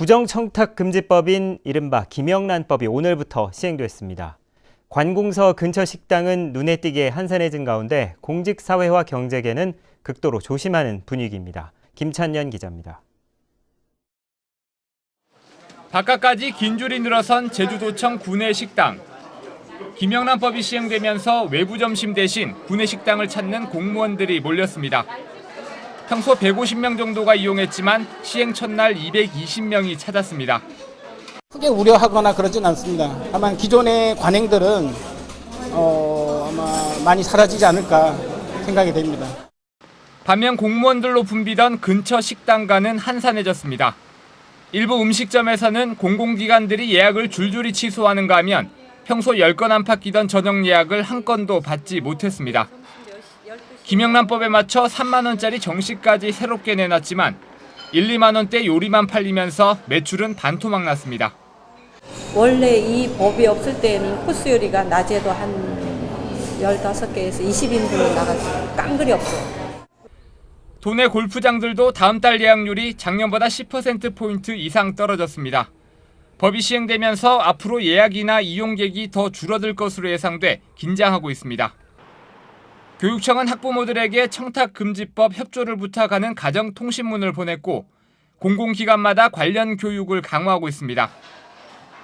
부정청탁금지법인 이른바 김영란법이 오늘부터 시행됐습니다. 관공서 근처 식당은 눈에 띄게 한산해진 가운데 공직사회와 경제계는 극도로 조심하는 분위기입니다. 김찬년 기자입니다. 바깥까지 긴 줄이 늘어선 제주도청 구내 식당. 김영란법이 시행되면서 외부 점심 대신 구내 식당을 찾는 공무원들이 몰렸습니다. 평소 150명 정도가 이용했지만 시행 첫날 220명이 찾았습니다. 크게 우려하거나 그러진 않습니다. 다만 기존의 관행들은 어, 아마 많이 사라지지 않을까 생각이 됩니다. 반면 공무원들로 붐비던 근처 식당가는 한산해졌습니다. 일부 음식점에서는 공공기관들이 예약을 줄줄이 취소하는가 하면 평소 10건 안팎 끼던 저녁 예약을 한 건도 받지 못했습니다. 김영란법에 맞춰 3만 원짜리 정식까지 새롭게 내놨지만 1, 2만 원대 요리만 팔리면서 매출은 반토막 났습니다. 원래 이 법이 없을 때는 코스 요리가 낮에도 한 15개에서 20인분 나갔어요. 깡그리 없어요. 도내 골프장들도 다음 달 예약률이 작년보다 10%포인트 이상 떨어졌습니다. 법이 시행되면서 앞으로 예약이나 이용객이 더 줄어들 것으로 예상돼 긴장하고 있습니다. 교육청은 학부모들에게 청탁금지법 협조를 부탁하는 가정통신문을 보냈고 공공기관마다 관련 교육을 강화하고 있습니다.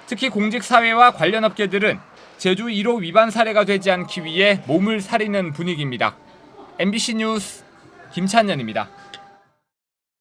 특히 공직사회와 관련 업계들은 제주 1호 위반 사례가 되지 않기 위해 몸을 사리는 분위기입니다. MBC 뉴스 김찬년입니다.